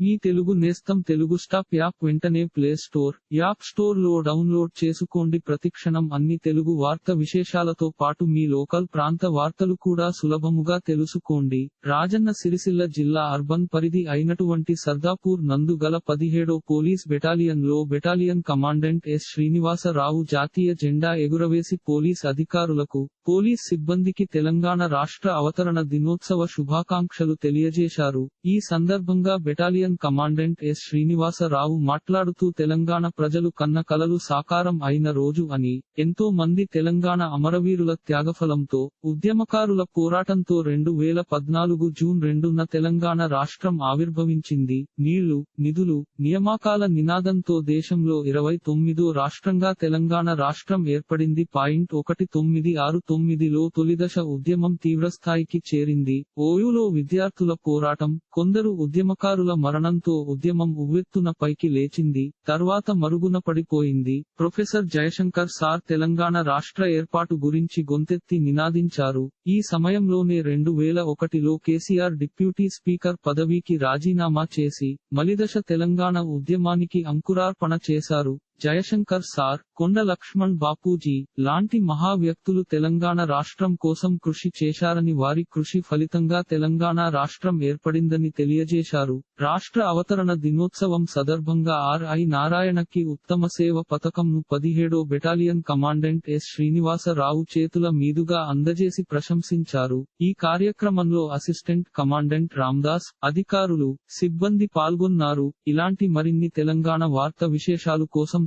మీ తెలుగు నేస్తం Telugu stop app వెంటనే play store app స్టోర్లో డౌన్లోడ్ చేసుకోండి. ప్రతిక్షణం అన్ని తెలుగు వార్త విశేషాలతో పాటు మీ లోకల్ ప్రాంత వార్తలు కూడా సులభముగా తెలుసుకోండి. రాజన్న సిరిసిల్ల జిల్లా అర్బన్ పరిధి అయినటువంటి సర్దాపూర్ నందు గల పదిహేడో పోలీస్ బెటాలియన్లో బెటాలియన్ కమాండెంట్ ఎస్ శ్రీనివాసరావు జాతీయ జెండా ఎగురవేసి పోలీస్ అధికారులకు పోలీస్ సిబ్బందికి తెలంగాణ రాష్ట్ర అవతరణ దినోత్సవ శుభాకాంక్షలు తెలియజేశారు. ఈ సందర్భంగా బెటాలియన్ కమాండెంట్ ఎస్. శ్రీనివాసరావు మాట్లాడుతూ తెలంగాణ ప్రజలు కన్న కలలు సాకారం అయిన రోజు అని ఎంతో మంది తెలంగాణ అమరవీరుల త్యాగఫలంతో ఉద్యమకారుల పోరాటంతో రెండు వేల పద్నాలుగు జూన్ రెండున తెలంగాణ రాష్ట్రం ఆవిర్భవించింది. నీళ్ళు నిధులు నియామకాల నినాదంతో దేశంలో ఇరవై తొమ్మిదో రాష్ట్రంగా తెలంగాణ రాష్ట్రం ఏర్పడింది. పాయింట్ ఒకటి తొమ్మిది ఆరు తొమ్మిదిలో తొలిదశ ఉద్యమం తీవ్రస్థాయికి చేరింది. ఓయూలో విద్యార్థుల పోరాటం కొందరు ఉద్యమకారుల మరణం మరణంతో ఉద్యమం ఉవ్వెత్తున పైకి లేచింది. తర్వాత మరుగున పడిపోయింది. ప్రొఫెసర్ జయశంకర్ సార్ తెలంగాణ రాష్ట్ర ఏర్పాటు గురించి గొంతెత్తి నినాదించారు. ఈ సమయంలోనే రెండు వేల ఒకటిలో కేసీఆర్ డిప్యూటీ స్పీకర్ పదవికి రాజీనామా చేసి మలిదశ తెలంగాణ ఉద్యమానికి అంకురార్పణ చేశారు. జయశంకర్ సార్ కొండ లక్ష్మణ్ బాపూజీ లాంటి మహా వ్యక్తులు తెలంగాణ రాష్ట్రం కోసం కృషి చేశారని వారి కృషి ఫలితంగా తెలంగాణ రాష్ట్రం ఏర్పడిందని తెలియజేశారు. రాష్ట్ర అవతరణ దినోత్సవం సందర్భంగా ఆర్ఐ నారాయణకి ఉత్తమ సేవ పథకంను పదిహేడో బెటాలియన్ కమాండెంట్ ఎస్ శ్రీనివాసరావు చేతుల మీదుగా అందజేసి ప్రశంసించారు. ఈ కార్యక్రమంలో అసిస్టెంట్ కమాండెంట్ రామ్దాస్ అధికారులు సిబ్బంది పాల్గొన్నారు. ఇలాంటి మరిన్ని తెలంగాణ వార్త విశేషాలు కోసం